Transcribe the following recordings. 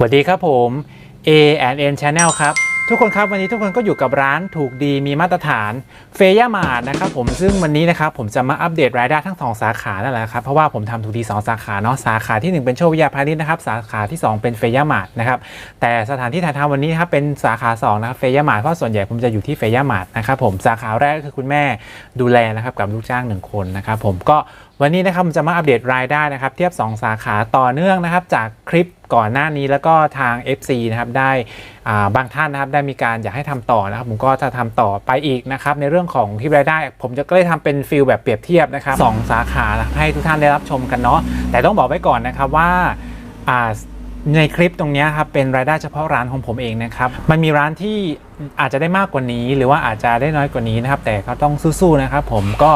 สวัสดีครับผม A and N Channel ครับ ทุกคนครับวันนี้ทุกคนก็อยู่กับร้านถูกดีมีมาตรฐานเฟย่ามาร์นะครับผมซึ่งวันนี้นะครับผมจะมาอัปเดตรายได้ทั้งสองสาขานั่นแหละครับเพราะว่าผมทำถูกดี 2 สาขาเนาะสาขาที่ 1 เป็นโชควิทยาพาณิชย์นะครับสาขาที่ 2 เป็นเฟย่ามาร์นะครับแต่สถานที่ถ่ายทำวันนี้ครับเป็นสาขา2นะครับเฟย่ามาร์เพราะส่วนใหญ่ผมจะอยู่ที่เฟย่ามาร์นะครับผมสาขาแรกก็คือคุณแม่ดูแลนะครับกับลูกจ้างหนึ่งคนนะครับผมก็ วันนี้นะครับผมจะมาอัปเดตรายได้นะครับเทียบ 2 สาขาต่อเนื่องนะครับจากคลิปก่อนหน้านี้แล้วก็ทาง FC นะครับได้าบางท่านนะครับได้มีการอยากให้ทำต่อนะครับผมก็จะทำต่อไปอีกนะครับในเรื่องของคลิปรายได้ ผมจะก็เลยทำเป็นฟิลแบบเปรียบเทียบนะครับสองสาขาให้ทุกท่านได้รับชมกันเนาะแต่ต้องบอกไว้ก่อนนะครับว่าในคลิปตรงนี้ครับเป็นรายได้เฉพาะร้านของผมเองนะครับมันมีร้านที่อาจจะได้มากกว่านี้ หรือว่าอาจจะได้น้อยกว่านี้นะครับแต่ก็ต้องสู้ๆนะครับผมก็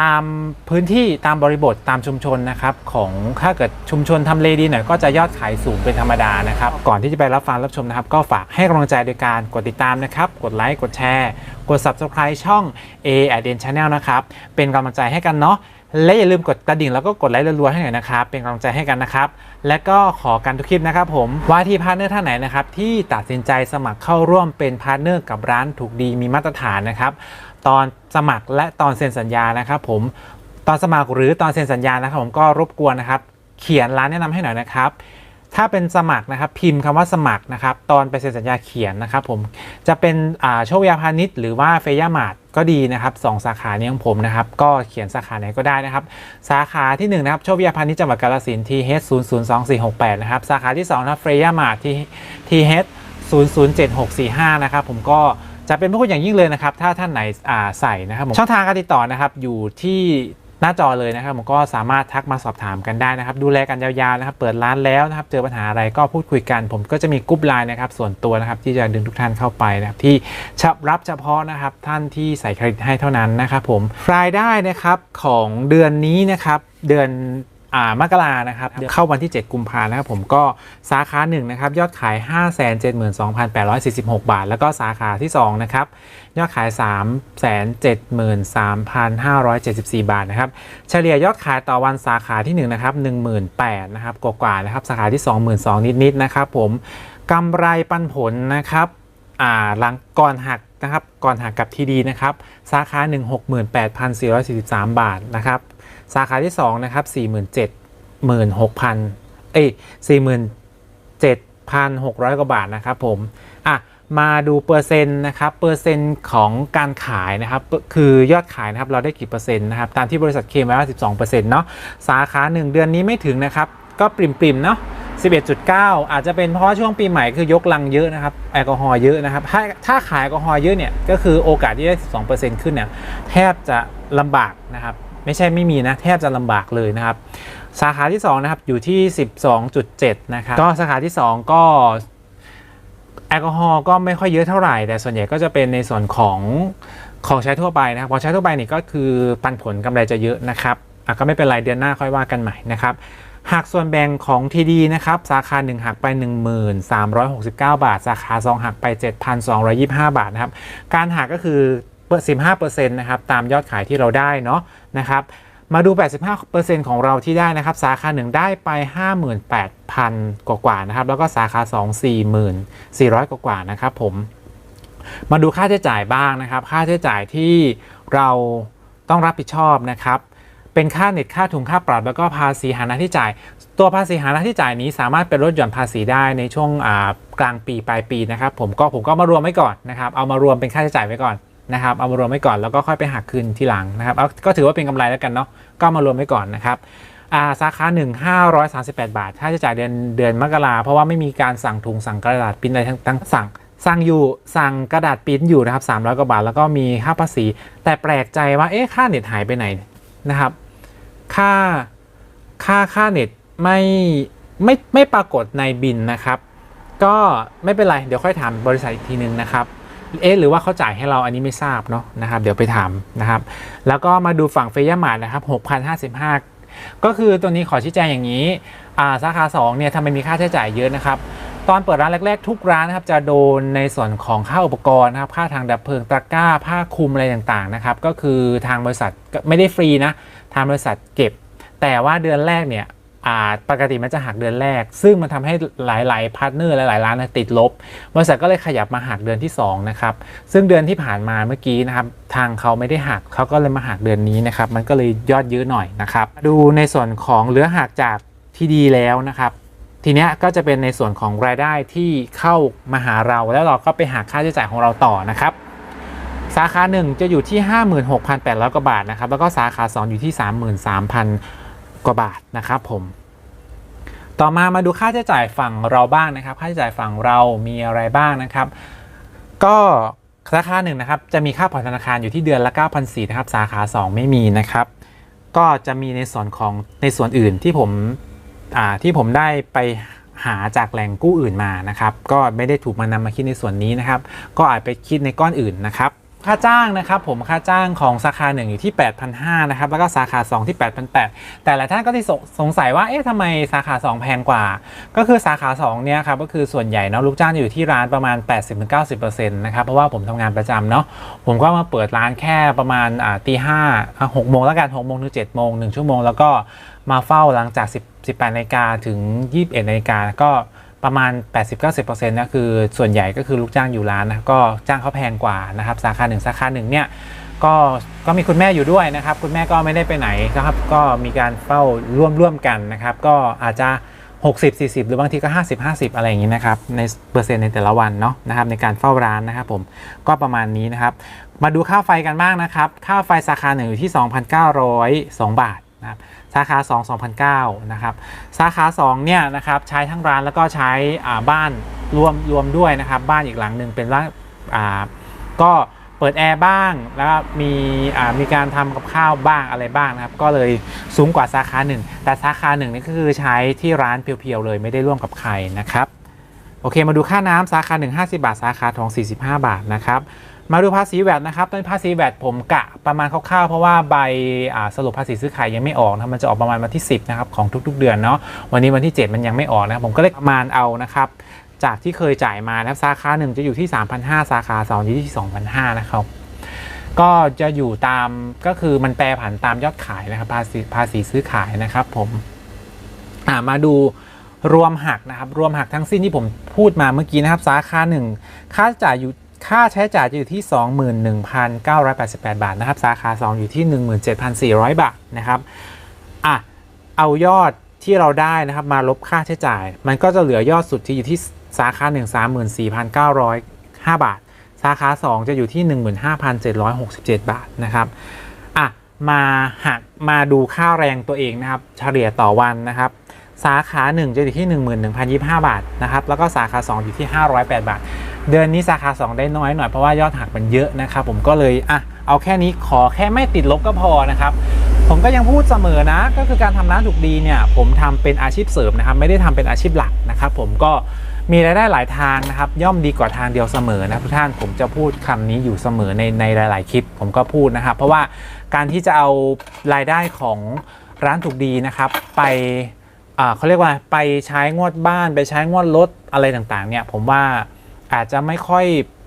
ตามพื้นที่ตามบริบทตามชุมชนนะครับของถ้าเกิดชุมชนทำเลดีหน่อยก็จะยอดขายสูงเป็นธรรมดานะครับ ก่อนที่จะไปรับฟังรับชมนะครับ ก็ฝากให้กำลังใจโดยการกดติดตามนะครับ กดไลค์กดแชร์ กด subscribe ช่อง A Aden Channel นะครับ เป็นกำลังใจให้กันเนาะ และอย่าลืมกดกระดิ่งแล้วก็กดไลค์รัวๆให้หน่อยนะครับ เป็นกำลังใจให้กันนะครับ และก็ขอกันทุกคลิปนะครับผมว่าที่พาร์ทเนอร์ท่านไหนนะครับที่ตัดสินใจสมัครเข้าร่วมเป็นพาร์ทเนอร์กับร้านถูกดีมีมาตรฐานนะครับตอนสมัครและตอนเซ็นสัญญานะครับผมตอนสมัครหรือตอนเซ็นสัญญานะครับผมก็รบกวนนะครับเขียนร้านแนะนำให้หน่อยนะครับ ถ้าเป็นสมัครนะครับพิมพ์คำว่าสมัครนะครับตอนไปเซ็นสัญญาเขียนนะครับผมจะเป็นโชควิทยาพาณิชย์หรือว่าเฟย่ามาร์ทก็ดีนะครับสองสาขานี้ของผมนะครับก็เขียนสาขาไหนก็ได้นะครับสาขาที่1นะครับโชควิทยาพาณิชย์จังหวัดกาฬสินธุ์ TH 0 0 2 4 6 8นะครับสาขาที่2นะครับเฟย่ามาร์ท TH 0 0 7 6 4 5นะครับผมก็จะเป็นพระคุณอย่างยิ่งเลยนะครับถ้าท่านไหนใส่นะครับช่องทางการติดต่อนะครับอยู่ที่ หน้าจอเลยนะครับผมก็สามารถทักมาสอบถามกันได้นะครับ ดูแลกันยาวๆนะครับ เปิดร้านแล้วนะครับ เจอปัญหาอะไรก็พูดคุยกัน ผมก็จะมีกรุ๊ปไลน์นะครับ ส่วนตัวนะครับ ที่จะดึงทุกท่านเข้าไปนะครับ ที่ชับรับเฉพาะนะครับ ท่านที่ใส่เครดิตให้เท่านั้นนะครับผมรายได้นะครับของเดือนนี้นะครับ เดือน อ่ามกรานะครับเข้าวันที่ 7 กุมภานะครับผมก็สาขา1นะครับยอดขาย 572,846 บาท แล้วก็สาขาที่2นะครับยอดขาย 373,574 บาทนะครับเฉลี่ยยอดขายต่อวันสาขาที่1นะครับ18,000นะครับกว่าๆนะครับสาขาที่ 22,000นิดๆนะครับผมกำไรปันผลนะครับอ่าหลังก่อนหัก นะครับก่อนหักกับทีดีนะครับสาขา 1 68,443 บาทนะครับสาขาที่2นะครับ4 7 6 0 0 0เอ้ย47,600 กว่าบาทนะครับผมอะมาดูเปอร์เซ็นต์นะครับเปอร์เซ็นต์ของการขายนะครับคือยอดขายนะครับเราได้กี่เปอร์เซ็นต์นะครับตามที่บริษัทเคมไว้ว่า12%เนาะสาขา 1 เดือนนี้ไม่ถึงนะครับก็ปริมๆเนาะ 11.9 อาจจะเป็นเพราะช่วงปีใหม่คือยกลังเยอะนะครับแอลกอฮอล์เยอะนะครับถ้าถ้าขายแอลกอฮอล์เยอะเนี่ยก็คือโอกาสที่ได้ 12%ขึ้นเนี่ยแทบจะลำบากนะครับไม่ใช่ไม่มีนะแทบจะลำบากเลยนะครับสาขาที่2นะครับอยู่ที่ 12.7 นะครับก็สาขาที่ 2 ก็แอลกอฮอล์ก็ไม่ค่อยเยอะเท่าไหร่ แต่ส่วนใหญ่ก็จะเป็นในส่วนของของใช้ทั่วไปนะครับของใช้ทั่วไปนี่ก็คือปันผลกำไรจะเยอะนะครับอะก็ไม่เป็นไรเดือนหน้าค่อยว่ากันใหม่นะครับ หักส่วนแบ่งของ TD นะครับ สาขา 1 หักไป 1369 บาท สาขา 2 หักไป 7,225 บาทนะครับ การหักก็คือเปิด15%นะครับ ตามยอดขายที่เราได้เนาะนะครับมาดู 85%ของเราที่ได้นะครับ สาขา 1 ได้ไป 58,000 กว่าๆนะครับ แล้วก็สาขา 2 44,000กว่านะครับผม มาดูค่าใช้จ่ายบ้างนะครับ ค่าใช้จ่ายที่เราต้องรับผิดชอบนะครับ เป็นค่าเน็ตค่าถุงค่าปรับแล้วก็ภาษีหาน้าที่จ่าย ตัวภาษีหาน้าที่จ่ายนี้สามารถเป็นลดหย่อนภาษีได้ในช่วงกลางปีปลายปีนะครับผมก็ผมก็มารวมไว้ก่อนนะครับเอามารวมเป็นค่าใช้จ่ายไว้ก่อนนะครับเอามารวมไว้ก่อนแล้วก็ค่อยไปหักคืนทีหลังนะครับก็ถือว่าเป็นกำไรแล้วกันเนาะก็มารวมไว้ก่อนนะครับอ่าสาขา1 538 บาท ค่าใช้จ่ายเดือนเดือนมกราเพราะว่าไม่มีการสั่งถุงสั่งกระดาษปิ้นอะไรทั้งทั้งสั่งสั่งอยู่สั่งกระดาษปิ้นอยู่นะครับ300กว่าบาทแล้วก็มีค่าภาษี แต่แปลกใจว่าเอ๊ะค่าเน็ตหายไปไหนนะครับ ค่าค่าค่าเน็ตไม่ไม่ไม่ปรากฏในบินนะครับ ก็ไม่เป็นไร เดี๋ยวค่อยถามบริษัทอีกทีนึงนะครับเอ๊ะหรือว่าเขาจ่ายให้เราอันนี้ไม่ทราบเนาะนะครับ เดี๋ยวไปถามนะครับ แล้วก็มาดูฝั่งเฟย่ามาร์นะครับ6,055 ก็คือตัวนี้ขอชี้แจงอย่างนี้อ่าสาขา2เนี่ยทำไมมีค่าใช้จ่ายเยอะนะครับ ตอนเปิดร้านแรก ๆ ทุกร้านนะครับจะโดนในส่วนของค่าอุปกรณ์นะครับค่าทางดับเพลิงตะกร้าผ้าคลุมอะไรต่างๆนะครับ ก็คือทางบริษัทไม่ได้ฟรีนะ ทางบริษัทเก็บ แต่ว่าเดือนแรกเนี่ยอ่าปกติมันจะหักเดือนแรก ซึ่งมันทำให้หลายๆพาร์ทเนอร์หลายๆร้านติดลบบริษัทก็เลยขยับมาหักเดือนที่2นะครับซึ่งเดือนที่ผ่านมาเมื่อกี้นะครับทางเขาไม่ได้หักเขาก็เลยมาหักเดือนนี้นะครับมันก็เลยยอดเยอะหน่อยนะครับดูในส่วนของเหลือหักจากที่ดีแล้วนะครับทีนี้ก็จะเป็นในส่วนของรายได้ที่เข้ามาหาเราแล้วเราก็ไปหักค่าใช้จ่ายของเราต่อนะครับ สาขาหนึ่งจะอยู่ที่ 56,800 กว่าบาทนะครับ แล้วก็สาขา 2 อยู่ที่ 33,000 กว่าบาทนะครับผม ต่อมามาดูค่าใช้จ่ายฝั่งเราบ้างนะครับ ค่าใช้จ่ายฝั่งเรามีอะไรบ้างนะครับ ก็สาขาหนึ่งนะครับ จะมีค่าผ่อนธนาคารอยู่ที่เดือนละ 9,400นะครับ สาขา 2 ไม่มีนะครับ ก็จะมีในส่วนของในส่วนอื่นที่ผมที่ผมได้ไปหาจากแหล่งกู้อื่นมานะครับ ก็ไม่ได้ถูกมานำมาคิดในส่วนนี้นะครับ ก็อาจไปคิดในก้อนอื่นนะครับ ค่าจ้างนะครับผมค่าจ้างของสาขา1อยู่ที่ 8,500นะครับแล้วก็สาขา 2 ที่ 8,800 แต่หลายท่านก็ที่สงสงสัยว่าเอ๊ะทำไมสาขา 2 แพงกว่า ก็คือสาขา2เนี่ยครับก็คือส่วนใหญ่เนาะลูกจ้างอยู่ที่ร้านประมาณ 80-90%นะครับเพราะว่าผมทำงานประจำเนาะผมก็มาเปิดร้านแค่ประมาณตีห้าหกโมงแล้วกัน6โมงถึง7โมง1ชั่วโมงแล้วก็มาเฝ้าหลังจาก 10 18นาฬิกาถึง 21นาฬิกาก็ ประมาณ 80-90%นะคือส่วนใหญ่ก็คือลูกจ้างอยู่ร้านนะก็จ้างเขาแพงกว่านะครับสาขาหนึ่งสาขาหนึ่งเนี่ยก็ก็มีคุณแม่อยู่ด้วยนะครับ คุณแม่ก็ไม่ได้ไปไหนนะครับ ก็มีการเฝ้าร่วมร่วมกันนะครับ ก็อาจจะ 60 40 หรือบางทีก็ 50 50 อะไรอย่างนี้นะครับ ในเปอร์เซ็นต์ในแต่ละวันเนาะนะครับ ในการเฝ้าร้านนะครับผมก็ประมาณนี้นะครับ มาดูค่าไฟกันบ้างนะครับ ค่าไฟสาขาหนึ่งอยู่ที่ 2,902 บาทนะครับ สาขา 2 2,009นะครับสาขา 2 เนี่ยนะครับใช้ทั้งร้านแล้วก็ใช้บ้านรวมรวมด้วยนะครับบ้านอีกหลังหนึ่งเป็นร้านอ่าก็เปิดแอร์บ้างแล้วก็มีอ่ามีการทำกับข้าวบ้างอะไรบ้างนะครับก็เลยสูงกว่าสาขา 1 แต่สาขา1นี่ก็คือใช้ที่ร้านเพียวๆเลยไม่ได้ร่วมกับใครนะครับโอเคมาดูค่าน้ำสาขา 1 50 บาท สาขาทอง 45 บาทนะครับ มาดูภาษีแวดนะครับตอนนี้ภาษีแวดผมกะประมาณคร่าวๆ เพราะว่าใบาสรุปภาษีซื้อขายยังไม่ออกนะมันจะออกประมาณวันที่ 10นะครับของทุกๆเดือนเนาะวันนี้วันที่ 7 มันยังไม่ออกนะผมก็เลยประมาณเอานะครับจากที่เคยจ่ายมานะครับสาขาหนึ่งจะอยู่ที่ 3,500 สาขา2อยู่ที่ 2,500 นะครับก็จะอยู่ตามก็คือมันแปรผันตามยอดขายนะครับภาษีภาษีซื้อขายนะครับผมามาดูรวมหักนะครับรวมหักทั้งสิ้นที่ผมพูดมาเมื่อกี้นะครับ สาขาหนึ่งค่าจ่ายอยู่ ค่าใช้จ่ายจะอยู่ที่ 21,988 บาทนะครับ สาขา 2 อยู่ที่ 17,400 บาทนะครับอะเอายอดที่เราได้นะครับมาลบค่าใช้จ่าย มันก็จะเหลือยอดสุดที่อยู่ที่สาขา1 34,905 บาท สาขา 2 จะอยู่ที่ 15,767 บาทนะครับอะมาหักมาดูค่าแรงตัวเองนะครับ เฉลี่ยต่อวันนะครับ สาขา 1 จะอยู่ที่ 11,025 บาทนะครับ แล้วก็สาขา 2 อยู่ที่ 508 บาท เดือนนี้สาขา 2 ได้น้อยหน่อยเพราะว่ายอดหักมันเยอะนะครับผมก็เลยอะเอาแค่นี้ขอแค่ไม่ติดลบก็พอนะครับผมก็ยังพูดเสมอนะ ก็คือการทำร้านถูกดีเนี่ย ผมทำเป็นอาชีพเสริมนะครับ ไม่ได้ทำเป็นอาชีพหลักนะครับ ผมก็มีรายได้หลายทางนะครับ ย่อมดีกว่าทางเดียวเสมอนะทุกท่านผมจะพูดคำนี้อยู่เสมอในในหลาย ๆ คลิป ผมก็พูดนะครับ เพราะว่าการที่จะเอารายได้ของร้านถูกดีนะครับ ไปอ่าเขาเรียกว่าไปใช้งวดบ้าน ไปใช้งวดรถอะไรต่าง ๆ เนี่ย ผมว่า อาจจะไม่ค่อย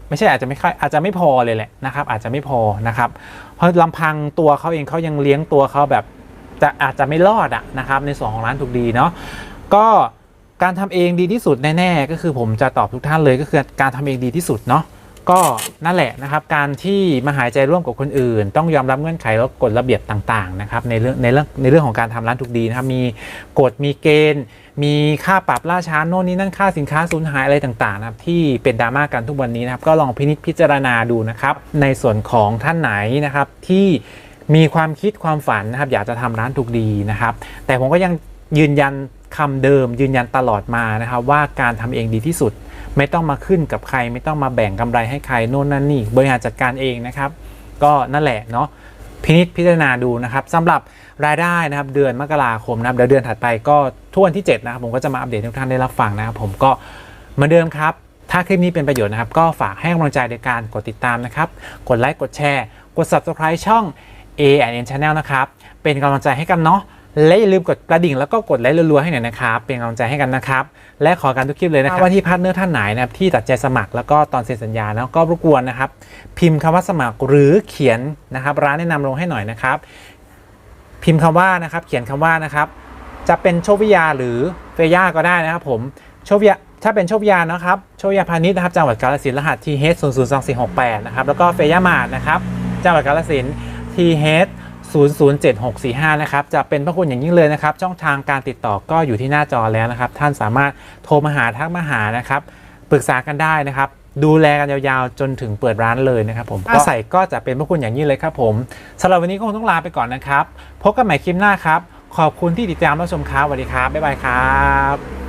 ไม่ใช่อาจจะไม่ค่อยอาจจะไม่พอเลยแหละนะครับอาจจะไม่พอนะครับ เพราะลำพังตัวเขาเองเขายังเลี้ยงตัวเขาแบบจะอาจจะไม่รอดอะนะครับในส่วนของร้านถูกดีเนาะก็การทำเองดีที่สุดแน่ๆก็คือผมจะตอบทุกท่านเลยก็คือการทำเองดีที่สุดเนาะก็นั่นแหละนะครับ การที่มาหายใจร่วมกับคนอื่น ต้องยอมรับเงื่อนไขและกฎระเบียบต่างๆนะครับในเรื่องในเรื่องในเรื่องของการทำร้านถูกดีนะครับมีกฎมีเกณฑ์ มีค่าปรับล่าช้าโน่นนี่นั่นค่าสินค้าสูญหายอะไรต่างๆนะครับที่เป็นดราม่ากันทุกวันนี้นะครับก็ลองพินิจพิจารณาดูนะครับในส่วนของท่านไหนนะครับที่มีความคิดความฝันนะครับอยากจะทำร้านถูกดีนะครับ แต่ผมก็ยังยืนยันคำเดิม ยืนยันตลอดมานะครับว่าการทำเองดีที่สุด ไม่ต้องมาขึ้นกับใคร ไม่ต้องมาแบ่งกำไรให้ใครโน่นนั่นนี่บริหารจัดการเองนะครับ ก็นั่นแหละเนาะพินิจพิจารณาดูนะครับสำหรับ รายได้นะครับเดือนมกราคมนะครับเดี๋ยวเดือนถัดไปก็ทุกวันที่ 7 นะครับผมก็จะมาอัปเดตทุกท่านได้รับฟังนะครับผมก็เหมือนเดิมครับ ถ้าคลิปนี้เป็นประโยชน์นะครับ ก็ฝากให้กำลังใจในการกดติดตามนะครับ กดไลค์กดแชร์ กด subscribe ช่อง A N Channel นะครับเป็นกำลังใจให้กันเนาะและอย่าลืมกดกระดิ่งแล้วก็กดไลค์รัวๆให้หน่อยนะครับ เป็นกำลังใจให้กันนะครับ และขอการทุกคลิปเลยนะครับว่าที่พาร์ทเนอร์ท่านไหนนะครับที่ตัดใจสมัครแล้วก็ตอนเซ็นสัญญาแล้วก็รบกวนนะครับ พิมพ์คำว่าสมัครหรือเขียนนะครับ ร้านแนะนำลงให้หน่อยนะครับ พิมพ์คำว่านะครับ เขียนคำว่านะครับ จะเป็นโชควิยาหรือเฟย่าก็ได้นะครับผมโชควิยาถ้าเป็นโชควิยานะครับโชควิยาพาณิชย์นะครับจังหวัดกาฬสินธุ์รหัส T H 0 0 2 4 6 8นะครับแล้วก็เฟย่ามาดนะครับจังหวัดกาฬสินธุ์ T H 007645 นะครับ จะเป็นพระคุณอย่างยิ่งเลยนะครับ ช่องทางการติดต่อก็อยู่ที่หน้าจอแล้วนะครับ ท่านสามารถโทรมาหาทักมาหานะครับ ปรึกษากันได้นะครับ ดูแลกันยาวๆ จนถึงเปิดร้านเลยนะครับผมถ้าใส่ก็จะเป็นพระคุณอย่างยิ่งเลยครับผมสำหรับวันนี้ก็คงต้องลาไปก่อนนะครับ พบกันใหม่คลิปหน้าครับ ขอบคุณที่ติดตามรับชมครับสวัสดีครับบ๊ายบายครับ